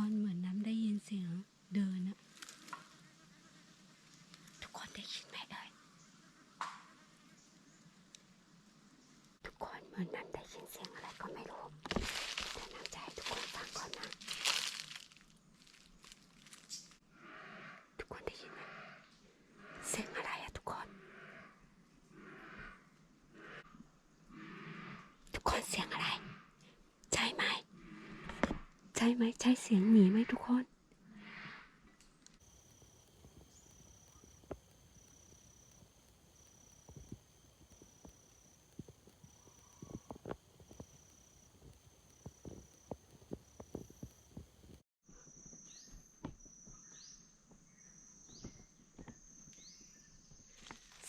คนเหมือนน้ำได้ยินเสียงเดินอะทุกคนได้ยินไหมเอ่ยทุกคนเหมือนน้ำได้ยินเสียงอะไรก็ไม่รู้แต่น้ำจะให้ทุกคนฟังก่อนนะ ทุกคนได้ยินไหมเสียงอะไรอะทุกคน ทุกคนเสียงอะไร ใช่ไหม ใช่ไหมใช่เสียงหมีไหมทุกคน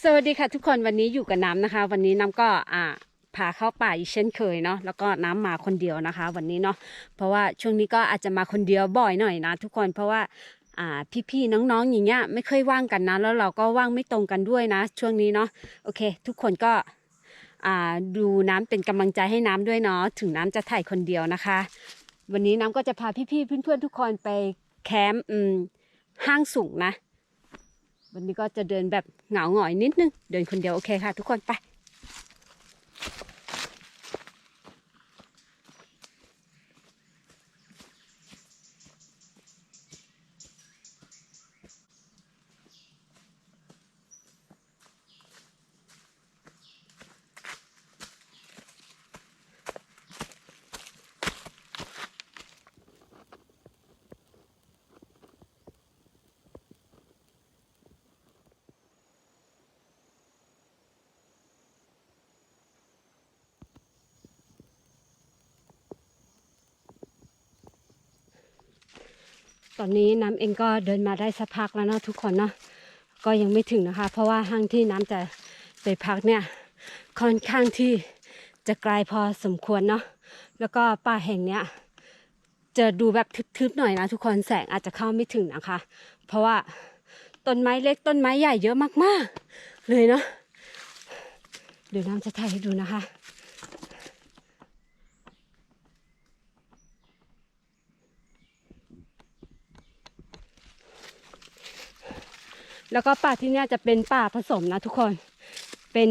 สวัสดีค่ะทุกคนวันนี้อยู่กับน้ำนะคะ วันนี้น้ำก็อ่า พาเข้าป่าอีกเช่นเคยเนาะแล้วก็น้ำมาคนเดียวนะคะ วันนี้เนาะเพราะว่าช่วงนี้ก็อาจจะมาคนเดียวบ่อยหน่อยนะ ทุกคนเพราะว่าพี่ๆน้องๆอย่างเงี้ยไม่เคยว่างกันนะ แล้วเราก็ว่างไม่ตรงกันด้วยนะ ช่วงนี้เนาะโอเค ทุกคนก็ดูน้ำเป็นกำลังใจให้น้ำด้วยเนาะถึงน้ำจะถ่ายคนเดียวนะคะ วันนี้น้ำก็จะพาพี่ๆเพื่อนๆทุกคนไปแคมป์ห้างสูงนะ วันนี้ก็จะเดินแบบเหงาหงอยนิดนึง เดินคนเดียวโอเคค่ะ ทุกคนไป ตอนนี้น้ำเองก็เดินมาได้สักพักแล้วเนาะทุกคนเนาะก็ยังไม่ถึงนะคะ เพราะว่าห้างที่น้ำจะไปพักเนี่ยค่อนข้างที่จะไกลพอสมควรเนาะแล้วก็ป่าแห่งเนี้ยจะดูแบบทึบๆหน่อยนะทุกคนแสงอาจจะเข้าไม่ถึงนะคะ เพราะว่าต้นไม้เล็กต้นไม้ใหญ่เยอะมากๆ เลยเนาะเดี๋ยวน้ำจะถ่ายให้ดูนะคะ แล้วก็ป่าที่เนี่ยจะเป็นป่าผสมนะทุกคน เป็น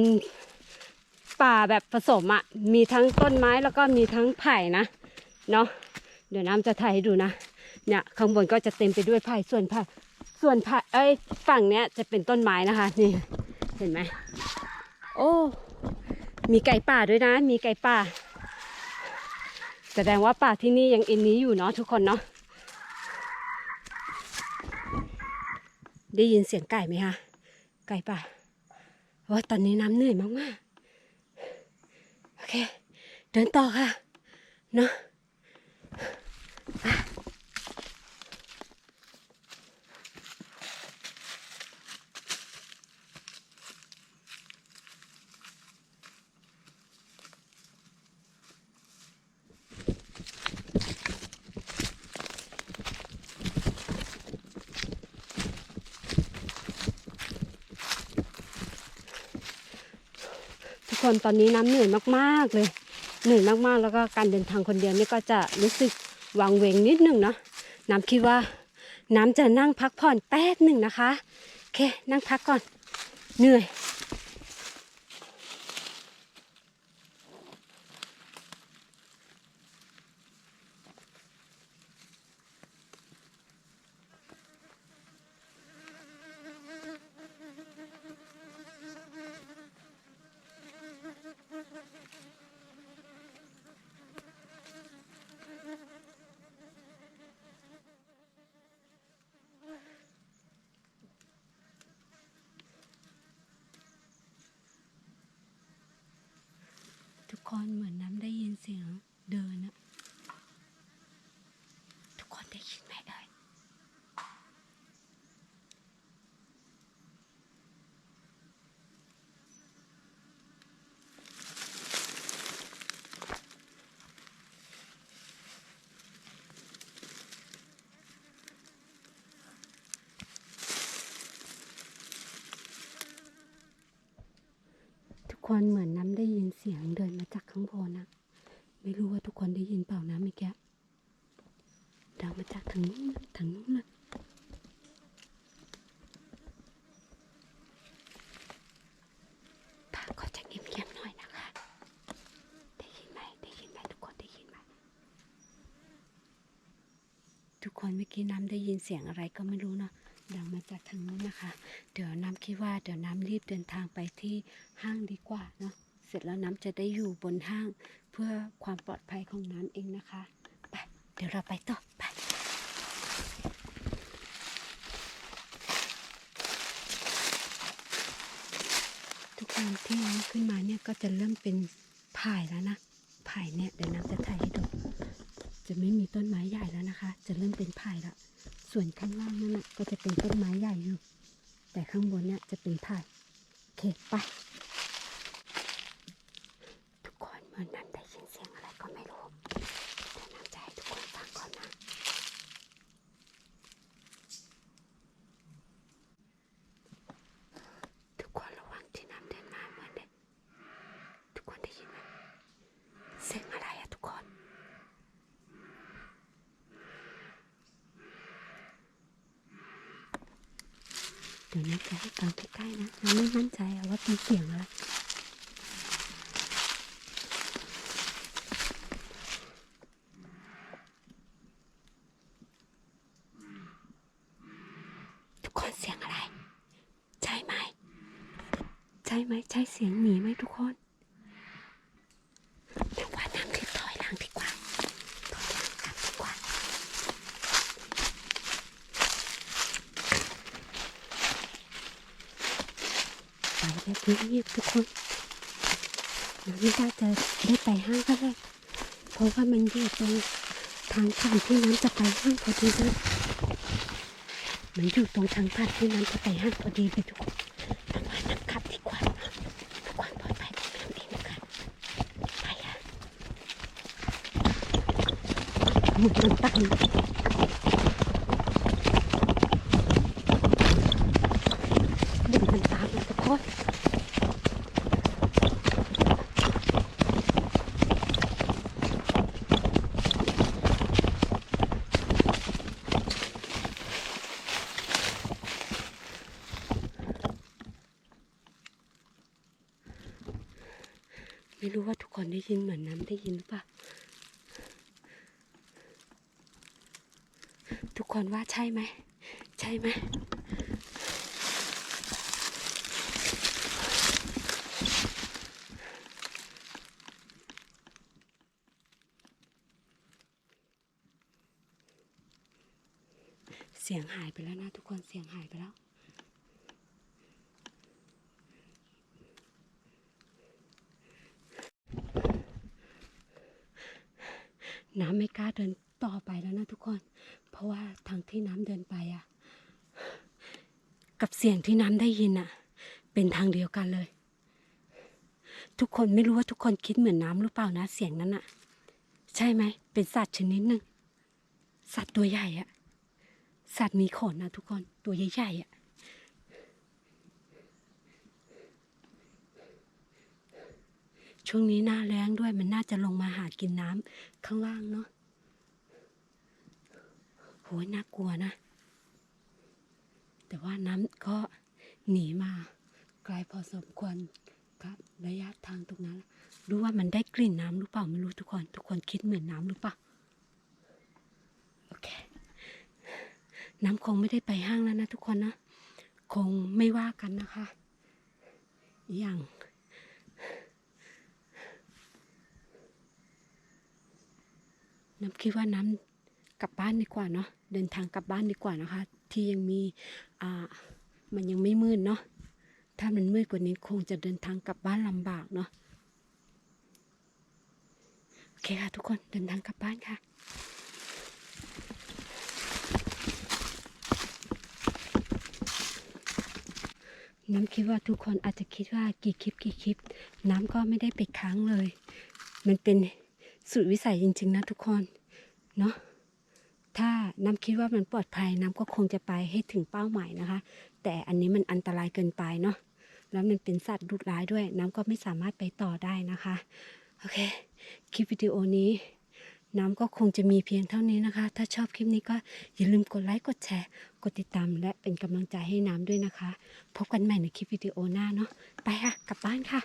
ป่าแบบผสมอะ่ะ มีทั้งต้นไม้แล้วก็มีทั้งไผ่นะ เนาะ เดี๋ยวน้ำจะถ่ายให้ดูนะ เนี่ยข้างบนก็จะเต็มไปด้วยไผ่ส่วนไผ่ส่วนไผ่เอ้ยฝั่งเนี้ยจะเป็นต้นไม้นะคะ นี่ เห็นไหม โอ้ มีไก่ป่าด้วยนะ มีไก่ป่า แสดงว่าป่าที่นี่ยังอินนี้อยู่เนาะทุกคนเนาะ ได้ยินเสียงไก่ไหมคะไก่ป่ะว่าตอนนี้น้ำเหนื่อยมากๆโอเค เดินต่อค่ะ เนาะ คนตอนนี้น้ำเหนื่อยมากๆเลย เหนื่อยมากๆ แล้วก็การเดินทางคนเดียวนี่ก็จะรู้สึกวังเวงนิดหนึ่งเนาะน้ำคิดว่า น้ำจะนั่งพักผ่อนแป๊บหนึ่งนะคะโอเคนั่งพักก่อน เหนื่อย ทุกคนเหมือนน้ำได้ยินเสียงเดินอะทุกคนได้ยินไหมเอ่ยทุก คนเหมือนน้ำได้ยินเสียงเดินมาจากข้างบนอะไม่รู้ว่าทุกคนได้ยินเปล่านะเมื่อกี้ดังมาจากทางนู้นทางนู้นเลยปาก็จะเงียบๆหน่อยนะคะ ได้ยินไหมได้ยินไหมทุกคนได้ยินไหมทุกคนเมื่อกี้น้ำได้ยินเสียงอะไรก็ไม่รู้เนาะ ดังมาจากทางนู้นนะคะ เดี๋ยวน้ำคิดว่าเดี๋ยวน้ำรีบเดินทางไปที่ห้างดีกว่าเนาะเสร็จแล้วน้ำจะได้อยู่บนห้างเพื่อความปลอดภัยของน้ำเองนะคะไปเดี๋ยวเราไปต่อไปทุกครั้งที่น้ำขึ้นมาเนี่ยก็จะเริ่มเป็นผายแล้วนะผายเนี่ยเดี๋ยวน้ำจะถ่ายให้ดูจะไม่มีต้นไม้ใหญ่แล้วนะคะ จะเริ่มเป็นผายแล้ว ส่วนข้างล่างนั่นนะก็จะเป็นต้นไม้ใหญ่อยู่ แต่ข้างบนเนี่ยจะเป็นผาโอเคไป ทุกคนเหมือนน้ำได้ยินเสียงอะไรก็ไม่รู้แต่น้ำจะให้ทุกคนฟังก่อนนะ ทุกคนระวังที่น้ำเดินมาเหมือนเด็กทุกคนได้ยินไหมเสียงอะไรอะทุกคน เดี๋ยวน้ำจะให้ฟังใกล้ๆนะเราไม่มั่นใจอะว่าเป็นเสียงอะไรทุกคนเสียงอะไร ใช่ไหม ใช่ไหมใช่เสียงหมีไหมทุกคนน้ำว่าน้ำรีบถอยหลังดีกว่า ถอยหลังกลับดีกว่า ไปแบบ เงียบๆทุกคนน้ำไม่น่าจะได้ไปห้างก็ได้เพราะว่ามันอยู่ตรงทางผ่านที่น้ำจะไปห้างพอดีเลยมันอยู่ตรงทางผ่านที่น้ำจะไปห้างพอดีเลยทุกคนน้ำว่าน้ำขับดีกว่าเพื่อความปลอดภัยของน้ำเองนะคะไปค่ะหมุนมันตั้งมุนมันตามนะทุกคน ไม่รู้ว่าทุกคนได้ยินเหมือนน้ำได้ยินหรือเปล่า ทุกคนว่าใช่ไหม ใช่ไหมเสียงหายไปแล้วนะทุกคนเสียงหายไปแล้ว น้ำไม่กล้าเดินต่อไปแล้วนะทุกคน เพราะว่าทางที่น้ำเดินไปอะกับเสียงที่น้ำได้ยินอะเป็นทางเดียวกันเลย ทุกคนไม่รู้ว่าทุกคนคิดเหมือนน้ำหรือเปล่านะเสียงนั้นอะใช่ไหมเป็นสัตว์ชนิดหนึ่งสัตว์ตัวใหญ่อะสัตว์มีขนนะทุกคนตัวใหญ่ๆอะ ช่วงนี้หน้าแล้งด้วยมันน่าจะลงมาหากินน้ำข้างล่างเนาะโหยน่ากลัวนะ แต่ว่าน้ำก็หนีมาไกลพอสมควรครับระยะทางตรงนั้นรู้ว่ามันได้กลิ่นน้ำหรือเปล่าไม่รู้ทุกคน ทุกคนคิดเหมือนน้ำหรือเปล่าโอเค น้ำคงไม่ได้ไปห้างแล้วนะทุกคนนะ คงไม่ว่ากันนะคะ อย่าง น้ำคิดว่าน้ำกลับบ้านดีกว่าเนาะเดินทางกลับบ้านดีกว่านะคะ ที่ยังมีอ่ามันยังไม่มืดเนาะถ้ามันมืดกว่านี้คงจะเดินทางกลับบ้านลำบากเนาะโอเคค่ะทุกคนเดินทางกลับบ้านค่ะน้ำคิดว่าทุกคนอาจจะคิดว่ากี่คลิปกี่คลิป น้ำก็ไม่ได้ไปค้างเลย มันเป็น สุดวิสัยจริง ๆ นะทุกคน เนาะถ้าน้ำคิดว่ามันปลอดภัยน้ำก็คงจะไปให้ถึงเป้าหมายนะคะ แต่อันนี้มันอันตรายเกินไปเนาะแล้วมันเป็นสัตว์ดุร้ายด้วย น้ำก็ไม่สามารถไปต่อได้นะคะ โอเค คลิปวิดีโอนี้ น้ำก็คงจะมีเพียงเท่านี้นะคะ ถ้าชอบคลิปนี้ก็อย่าลืมกดไลค์ กดแชร์ กดติดตาม และเป็นกำลังใจให้น้ำด้วยนะคะ พบกันใหม่ในคลิปวิดีโอหน้าเนาะ ไปค่ะ กลับบ้านค่ะ